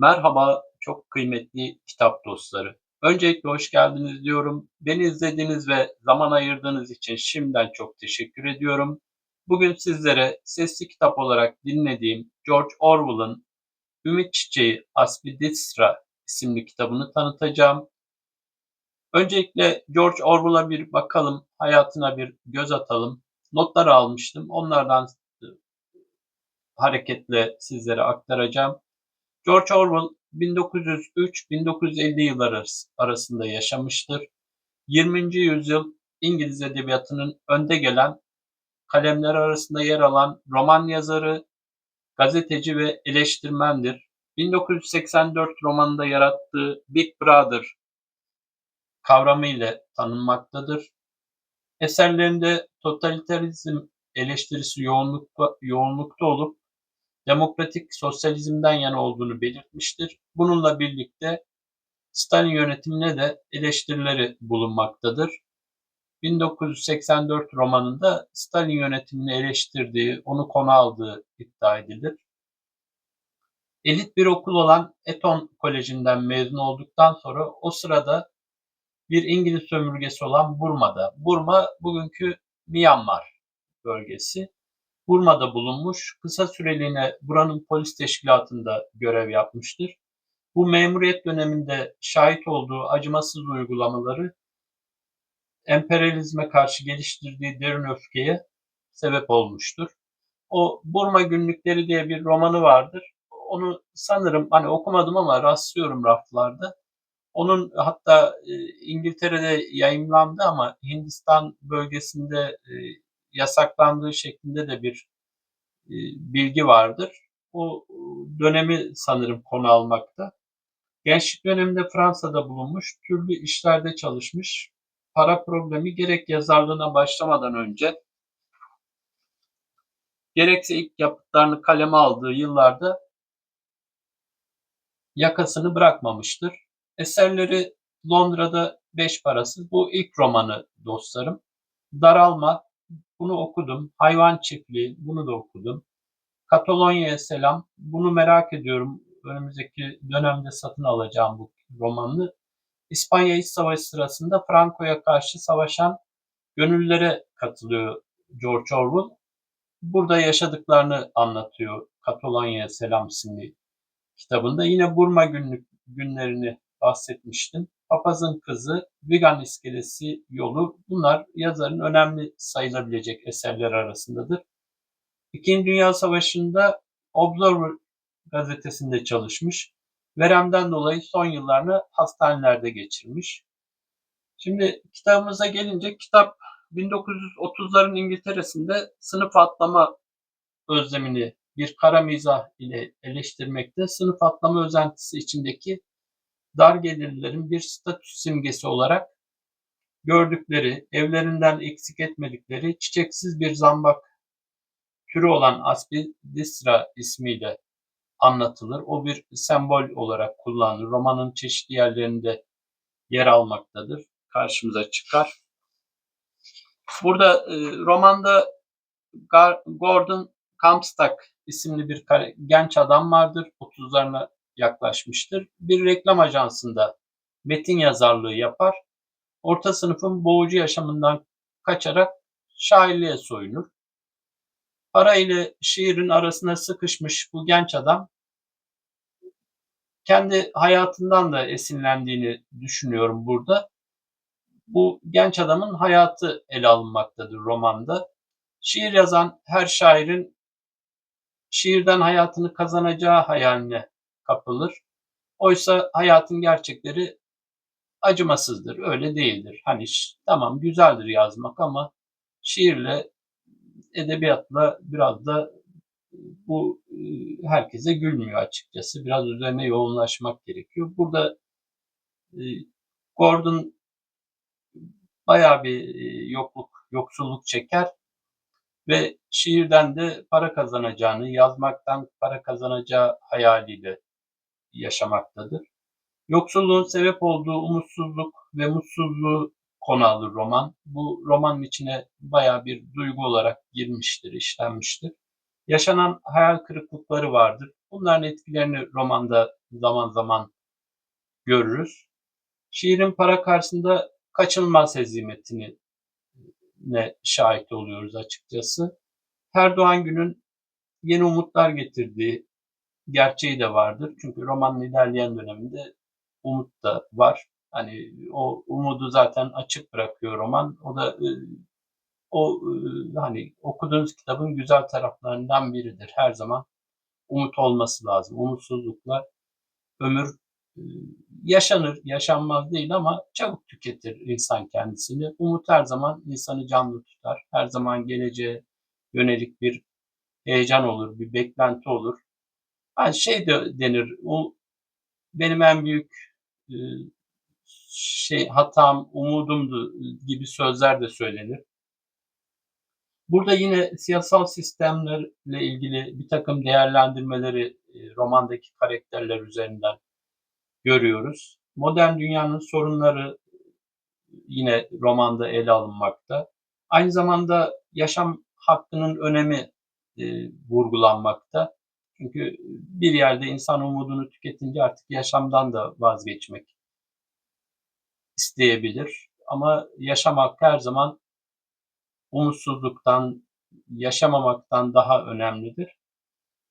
Merhaba, çok kıymetli kitap dostları. Öncelikle hoş geldiniz diyorum. Beni izlediğiniz ve zaman ayırdığınız için şimdiden çok teşekkür ediyorum. Bugün sizlere sesli kitap olarak dinlediğim George Orwell'ın Ümit Çiçeği Aspidistra isimli kitabını tanıtacağım. Öncelikle George Orwell'a bir bakalım, hayatına bir göz atalım. Notlar almıştım, onlardan e, hareketle sizlere aktaracağım. George Orwell 1903-1950 yılları arasında yaşamıştır. 20. yüzyıl İngiliz edebiyatının önde gelen kalemler arasında yer alan roman yazarı, gazeteci ve eleştirmendir. 1984 romanında yarattığı Big Brother kavramı ile tanınmaktadır. Eserlerinde totalitarizm eleştirisi yoğunlukta, yoğunlukta olup demokratik sosyalizmden yana olduğunu belirtmiştir. Bununla birlikte Stalin yönetimine de eleştirileri bulunmaktadır. 1984 romanında Stalin yönetimini eleştirdiği, onu konu aldığı iddia edilir. Elit bir okul olan Eton Koleji'nden mezun olduktan sonra o sırada bir İngiliz sömürgesi olan Burma'da, Burma bugünkü Myanmar bölgesi, Burma'da bulunmuş, kısa süreliğine buranın polis teşkilatında görev yapmıştır. Bu memuriyet döneminde şahit olduğu acımasız uygulamaları emperyalizme karşı geliştirdiği derin öfkeye sebep olmuştur. O Burma Günlükleri diye bir romanı vardır. Onu sanırım hani okumadım ama rastlıyorum raflarda. Onun hatta e, İngiltere'de yayınlandı ama Hindistan bölgesinde e, yasaklandığı şeklinde de bir e, bilgi vardır. O dönemi sanırım konu almakta. Gençlik döneminde Fransa'da bulunmuş, türlü işlerde çalışmış. Para problemi gerek yazarlığına başlamadan önce gerekse ilk yapıtlarını kaleme aldığı yıllarda yakasını bırakmamıştır. Eserleri Londra'da beş parasız. Bu ilk romanı dostlarım. Daralma, bunu okudum. Hayvan Çiftliği, bunu da okudum. Katalonya'ya selam, bunu merak ediyorum. Önümüzdeki dönemde satın alacağım bu romanı. İspanya İç Savaşı sırasında Franco'ya karşı savaşan gönüllere katılıyor George Orwell. Burada yaşadıklarını anlatıyor Katalonya'ya Selam isimli kitabında. Yine Burma günlük günlerini bahsetmiştim. Papazın Kızı, Vegan İskelesi Yolu bunlar yazarın önemli sayılabilecek eserler arasındadır. İkinci Dünya Savaşı'nda Observer gazetesinde çalışmış. Veremden dolayı son yıllarını hastanelerde geçirmiş. Şimdi kitabımıza gelince kitap 1930'ların İngiltere'sinde sınıf atlama özlemini bir kara mizah ile eleştirmekte. Sınıf atlama özentisi içindeki dar gelirlilerin bir statüs simgesi olarak gördükleri, evlerinden eksik etmedikleri çiçeksiz bir zambak türü olan Aspidistra ismiyle anlatılır. O bir sembol olarak kullanılır. Romanın çeşitli yerlerinde yer almaktadır. Karşımıza çıkar. Burada e, romanda Gordon Comstock isimli bir genç adam vardır. 30'larına yaklaşmıştır. Bir reklam ajansında metin yazarlığı yapar. Orta sınıfın boğucu yaşamından kaçarak şairliğe soyunur. Para ile şiirin arasına sıkışmış bu genç adam kendi hayatından da esinlendiğini düşünüyorum burada. Bu genç adamın hayatı ele alınmaktadır romanda. Şiir yazan her şairin şiirden hayatını kazanacağı hayaline kapılır. Oysa hayatın gerçekleri acımasızdır, öyle değildir. Hani tamam güzeldir yazmak ama şiirle, edebiyatla biraz da bu e, herkese gülmüyor açıkçası. Biraz üzerine yoğunlaşmak gerekiyor. Burada Gordon bayağı bir yokluk, yoksulluk çeker ve şiirden de para kazanacağını, yazmaktan para kazanacağı hayaliyle yaşamaktadır. Yoksulluğun sebep olduğu umutsuzluk ve mutsuzluğu konu alır roman. Bu romanın içine baya bir duygu olarak girmiştir, işlenmiştir. Yaşanan hayal kırıklıkları vardır. Bunların etkilerini romanda zaman zaman görürüz. Şiirin para karşısında kaçınılmaz hezimetini ne şahit oluyoruz açıkçası. Her doğan günün yeni umutlar getirdiği gerçeği de vardır. Çünkü romanın ilerleyen döneminde umut da var. Hani o umudu zaten açık bırakıyor roman. O da e, o e, hani okuduğunuz kitabın güzel taraflarından biridir. Her zaman umut olması lazım. Umutsuzlukla ömür e, yaşanır, yaşanmaz değil ama çabuk tüketir insan kendisini. Umut her zaman insanı canlı tutar. Her zaman geleceğe yönelik bir heyecan olur, bir beklenti olur. Hani şey de denir, o benim en büyük e, şey hatam, umudumdu gibi sözler de söylenir. Burada yine siyasal sistemlerle ilgili bir takım değerlendirmeleri e, romandaki karakterler üzerinden görüyoruz. Modern dünyanın sorunları yine romanda ele alınmakta. Aynı zamanda yaşam hakkının önemi e, vurgulanmakta. Çünkü bir yerde insan umudunu tüketince artık yaşamdan da vazgeçmek isteyebilir. Ama yaşam hakkı her zaman umutsuzluktan, yaşamamaktan daha önemlidir.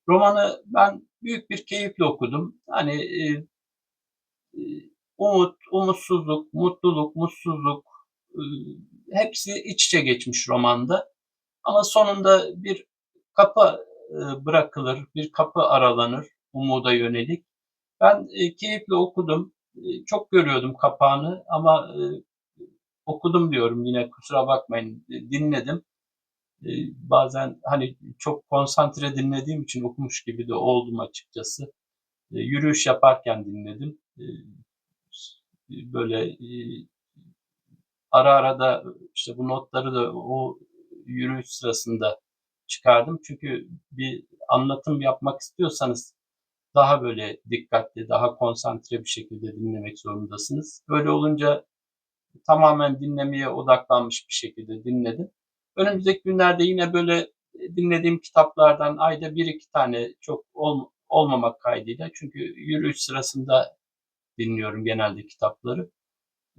Romanı ben büyük bir keyifle okudum. Hani e, e, umut, umutsuzluk, mutluluk, mutsuzluk e, hepsi iç içe geçmiş romanda. Ama sonunda bir kapı bırakılır, bir kapı aralanır umuda yönelik. Ben e, keyifle okudum. E, çok görüyordum kapağını ama e, okudum diyorum yine kusura bakmayın e, dinledim. E, bazen hani çok konsantre dinlediğim için okumuş gibi de oldum açıkçası. E, yürüyüş yaparken dinledim. E, böyle e, ara ara da işte bu notları da o yürüyüş sırasında çıkardım. Çünkü bir anlatım yapmak istiyorsanız daha böyle dikkatli, daha konsantre bir şekilde dinlemek zorundasınız. Böyle olunca tamamen dinlemeye odaklanmış bir şekilde dinledim. Önümüzdeki günlerde yine böyle dinlediğim kitaplardan ayda bir iki tane çok ol, olmamak kaydıyla çünkü yürüyüş sırasında dinliyorum genelde kitapları.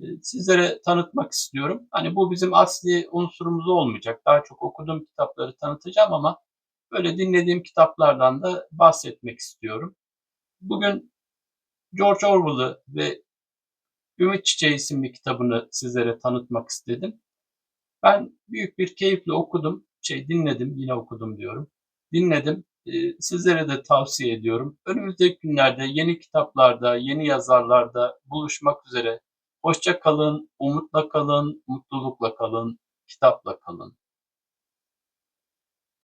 Ee, sizlere tanıtmak istiyorum. Hani bu bizim asli unsurumuz olmayacak. Daha çok okuduğum kitapları tanıtacağım ama böyle dinlediğim kitaplardan da bahsetmek istiyorum. Bugün George Orwell'ı ve Ümit Çiçeği isimli kitabını sizlere tanıtmak istedim. Ben büyük bir keyifle okudum, şey dinledim, yine okudum diyorum. Dinledim, ee, sizlere de tavsiye ediyorum. Önümüzdeki günlerde yeni kitaplarda, yeni yazarlarda buluşmak üzere. Hoşça kalın, umutla kalın, mutlulukla kalın, kitapla kalın.